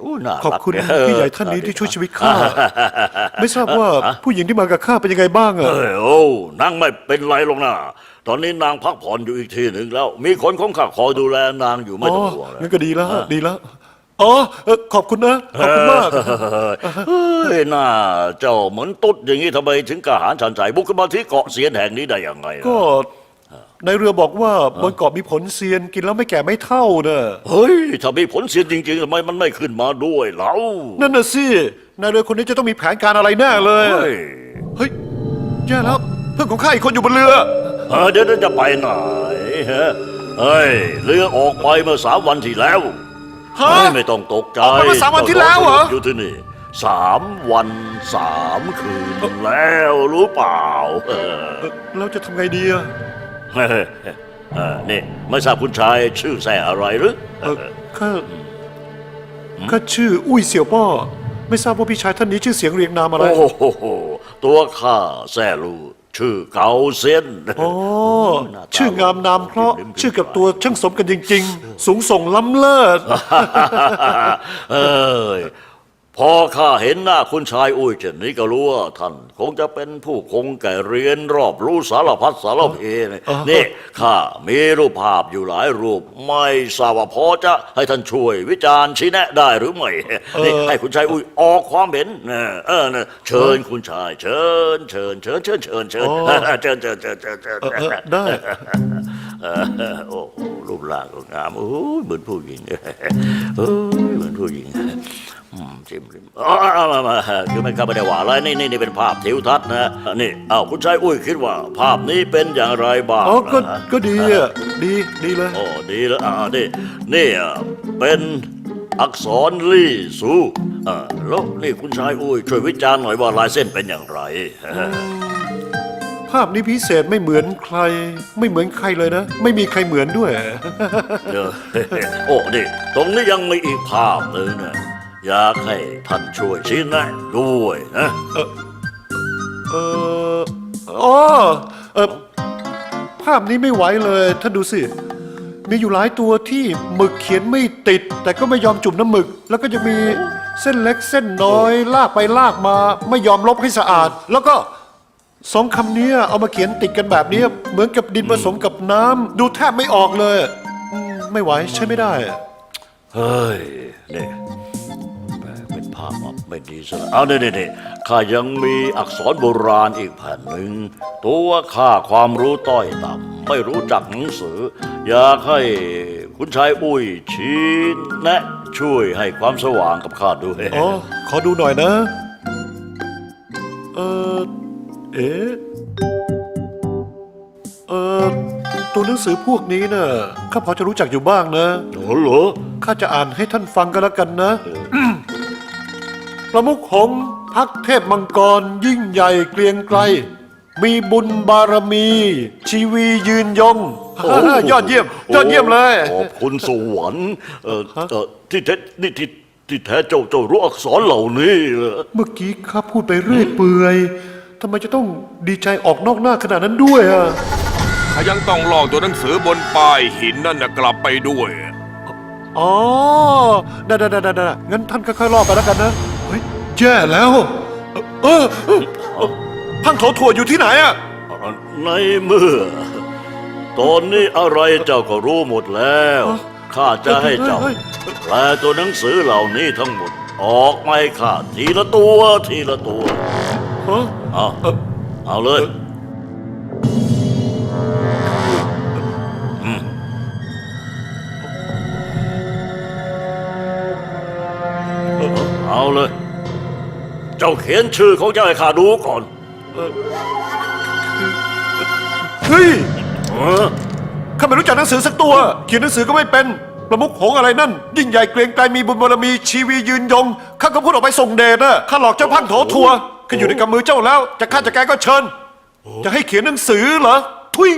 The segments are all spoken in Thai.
โอ้น่าขอบรักคุณเนี่ยพี่ใหญ่ท่านนี้ที่ช่วยชีวิตข้า ไม่ทราบว่าผู้หญิงที่มากับข้าเป็นยังไงบ้างอะเอ้ยโอ้นางไม่เป็นไรหรอกนะตอนนี้นางพักผ่อนอยู่อีกที่หนึ่งแล้ว มีคนของข้าคอยดูแลนางอยู่ไม่อ๋อต้องห่วงงั้นก็ดีแล้วดีแล้วอ๋อเออขอบคุณนะ ขอบคุณมากเฮ้ยน่าเจ้าเหมือนตุ๊ดอย่างนี้ทำไมถึงกล้าหาญชันใจบุกขึ้นมาที่เกาะเสียนแห่งนี้ได้ยังไงล่ะก็ ในเรือบอกว่าบนเกาะมีผลเซียนกินแล้วไม่แก่ไม่เท่าเนอะเฮ้ย ถ้ามีผลเสียจริงๆทำไมมันไม่ขึ้นมาด้วยเล่านั่นน่ะสินายเรือคนนี้จะต้องมีแผนการอะไรแน่เลย เฮ้ยเฮ้ยแย่แล้ว เพื่อนของข้าอีกคนอยู่บนเรือ เออเดี๋ยวจะไปไหนฮะเฮ้ยเรือออกไปเมื่อสามวันที่แล้วฮะ เฮ้ยไม่ต้องตกใจออกไปเมื่อสามวันที่แล้วเหรออยู่ที่นี่สามวันสามคืนแล้วรู้เปล่าเออ เราจะทำไงดีอะ เฮ้ยเออนี่ไม่ทราบคุณชายชื่อแซ่อะไรหรือ เออข้าข้าชื่ออุ้ยเสี่ยวป้อไม่ทราบว่าพี่ชายท่านนี้ชื่อเสียงเรียงนามอะไร โอ้โห ตัวข้าแซ่ลูชื่อเกาเส้นอ๋อ หน้ตชื่องามนามเพราะชื่อกับตัวช่างสมกันจริง ๆ สูงส่งล้ำเลิศ เอ้ย พอข้าเห็นหน้าคุณชายอุ้ยเช่นนี้ก็รู้ว่าท่านคงจะเป็นผู้คงแก่เรียนรอบรู้สารพัดสารเพนี่อ๋อนี่ข้ามีรูปภาพอยู่หลายรูป ไม่ทราบว่าพอจะให้ท่านช่วยวิจารณ์ชี้แนะได้หรือไม่นี่ให้คุณชายอุ้ยออกความเห็นเออเออนะเชิญคุณชาย เชิญเชิญเชิญเชิญเชิญเชิญเชิญเชิญเชิญเชิญเชิญเออเออได้เออโอ้โหรูปร่างก็งามโอ้ยเหมือนผู้หญิงเอ้ยเหมือนผู้หญิงอืม จิ้มลิ้มอ๋อเอามามาคือไม่ข้าไม่ได้ว่าอะไรนี่นี่นี่เป็นภาพทิวทัศน์นะนี่เอาคุณชายอุ้ยคิดว่า ภาพนี้เป็นอย่างไรบ้างอ๋อก็นะก็ดีอะดีดีเลย โอ้ดีแล้วอ่านี่นี่อะเป็นอักษรลี่สูอ่าแล้วนี่คุณชายอุ้ยช่วยวิจารณ์หน่อยว่าลายเส้นเป็นอย่างไร ภาพนี้พิเศษไม่เหมือนใคร ไม่เหมือนใครเลยนะ ไม่มีใครเหมือนด้วย เออ โอ้นี่ตรงนี้ยังมีอีกภาพหนึ่งนะ อยากให้ท่านช่วยชี้แนะด้วยนะเอออ๋อเออภาพนี้ไม่ไหวเลยท่านดูสิ มีอยู่หลายตัวที่หมึกเขียนไม่ติด แต่ก็ไม่ยอมจุ่มน้ำหมึก แล้วก็จะมีเส้นเล็กเส้นน้อยลากไปลากมา ไม่ยอมลบให้สะอาด แล้วก็สองคำเนี้ยเอามาเขียนติดกันแบบเนี้ยเหมือนกับดินผสมกับน้ำดูแทบไม่ออกเลยอืมไม่ไหวใช้ไม่ได้ เฮ้ยนี่แหมเป็นภาพแบบไม่ดีซะแล้วเอาเนี่ยนี่ข้ายังมีอักษรโบราณอีกแผ่นหนึ่ง ตัวข้าความรู้ต้อยต่ำไม่รู้จักหนังสือ อยากให้คุณชายอุ้ยชี้แนะ ช่วยให้ความสว่างกับข้าด้วยอ๋อขอดูหน่อยนะ เออเอ๊ะเออตัวหนังสือพวกนี้น่ะข้าพอจะรู้จักอยู่บ้างนะโอ้เหรอ ข้าจะอ่านให้ท่านฟังกันแล้วกันนะ ประมุขหงส์พักเทพมังกรยิ่งใหญ่เกรียงไกรมีบุญบารมี ชีวียืนยงโอ้ยอดเยี่ยม ยอดเยี่ยมเลย ขอบคุณสวรรค์เออเออที่แท้นี่ที่ที่แท้เจ้าเจ้ารู้อักษรเหล่านี้เหรอเมื่อกี้ข้าพูดไปเรื่อยเปื่อยทำไมจะต้องดีใจออกนอกหน้าขนาดนั้นด้วยอะถ้ายังต้องลอกตัวหนังสือบนป้ายหินนั่นนะกลับไปด้วย อ๋อได้ได้ได้ได้ได้งั้นท่านค่อยๆลอกไปแล้วกันนะ เฮ้ยแย่แล้ว เออเออเออพังโถถั่วอยู่ที่ไหนอะในเมื่อ ตอนนี้อะไรเจ้าก็รู้หมดแล้ว ข้าจะให้เจ้าเฮ้ยแปลตัวหนังสือเหล่านี้ทั้งหมด ออกมาให้ข้าทีละตัวทีละตัวฮะเอาเอ่อเอาเลย เอาเลย เจ้าเขียนชื่อของเจ้าให้ข้าดูก่อน เฮ้ยเออข้าไม่รู้จักหนังสือสักตัว เขียนหนังสือก็ไม่เป็น ประมุขหงส์อะไรนั่น ยิ่งใหญ่เกรียงไกรมีบุญบารมีชีวียืนยง ข้าก็พูดออกไปส่งเดชนะข้าหลอกเจ้าพังโถถั่วก็อยู่ในกำมือเจ้าแล้ว จะฆ่าจะแกก็เชิญ จะให้เขียนหนังสือเหรอ ทุย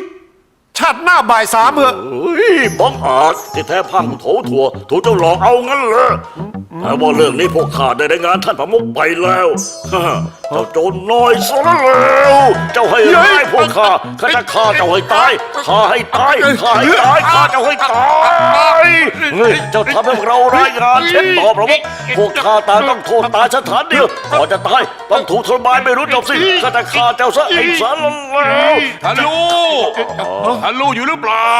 ชาติหน้าบ่ายสามเหอะ เฮ้ยบังอาจที่แท้พังโถถั่วถูกเจ้าหลอกเอางั้นเหรออ แต่ว่าเรื่องนี้พวกข้าได้รายงานท่านประมุขไปแล้วฮ่าเจ้าโจรน้อยสารเลวเจ้าให้ร้ายพวกข้าข้าจะฆ่าเจ้าให้ตายฆ่าให้ตายฆ่าให้ตายฆ่าเจ้าให้ตายเฮ้ยเจ้าทำให้พวกเรารายงานเช็ดต่อประมุขพวกข้าต่างต้องโทษตายสถานเดียวก่อนจะตายต้องถูกทรมานไม่รู้จบสิ้นข้าจะฆ่าเจ้าซะไอ้สารเลวท่านลูกท่านลูกอยู่หรือเปล่า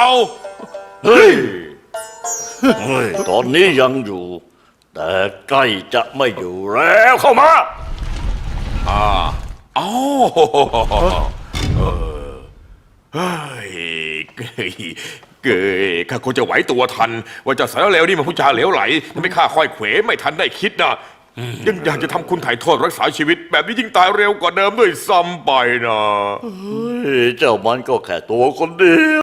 เฮ้ยเฮ้ยตอนนี้ยังอยู่ แต่ใกล้จะไม่อยู่แล้วเข้ามาอ่าอ๋อเออเฮ้ยเกยเกยข้าคงจะไหวตัวทัน ว่าเจะสารเลวนี่มันผู้จาเหลวไหลทำให้ข้าค่อยเขวไม่ทันได้คิดนะยังอยากจะทำคุณถ่ายโทษรักษาชีวิต แบบนี้ยิ่งตายเร็วกว่าเดิมด้วยซ้ำไปนะ เฮ้ยเจ้ามันก็แค่ตัวคนเดียว